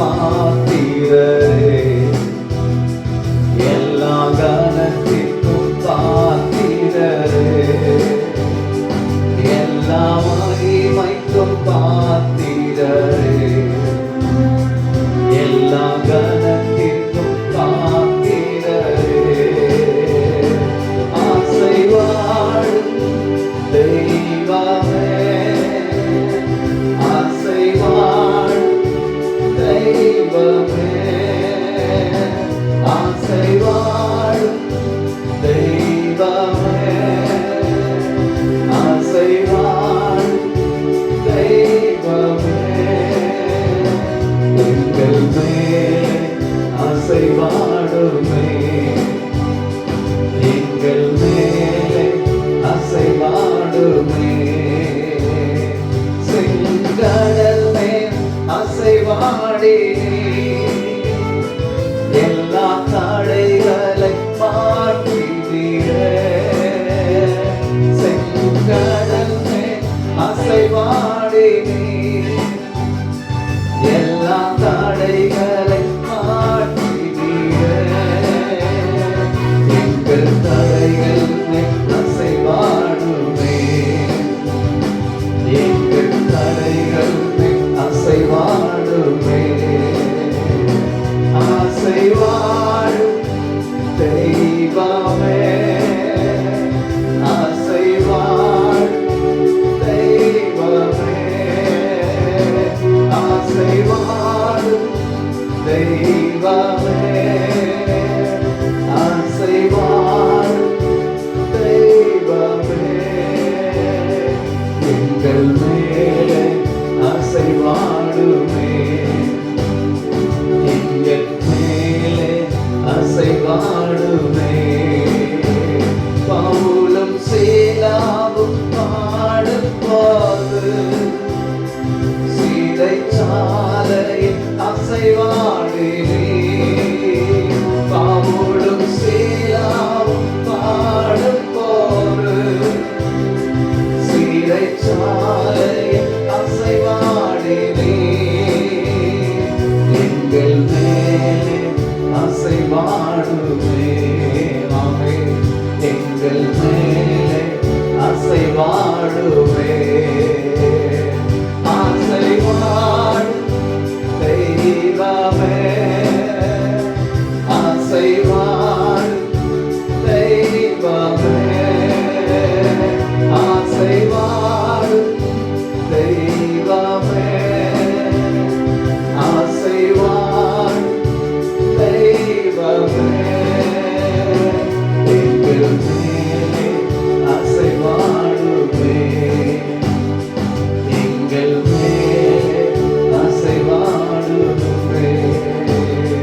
பாத்திரரே எல்லா கனத்திற்கும் பாத்திரரே எல்லா மகிமைக்கும் பாத்திர வாழுமே எங்கள் மேலே அசைவாடுமே அசைவாடும் தெய்வமே அசைவாடும் தெய்வமே அசைவாடும் தெய்வமே. அசைவாடுமே பவுலும் சேலாவும் சீலாவும் பாடும்போது சீதை சாலையில் அசைவாடினே பவுலும் சேலாவும் சீலாவும் பாடும்போது சீதை சாலையில் அசைவாடினே எங்கள் மேலே far away.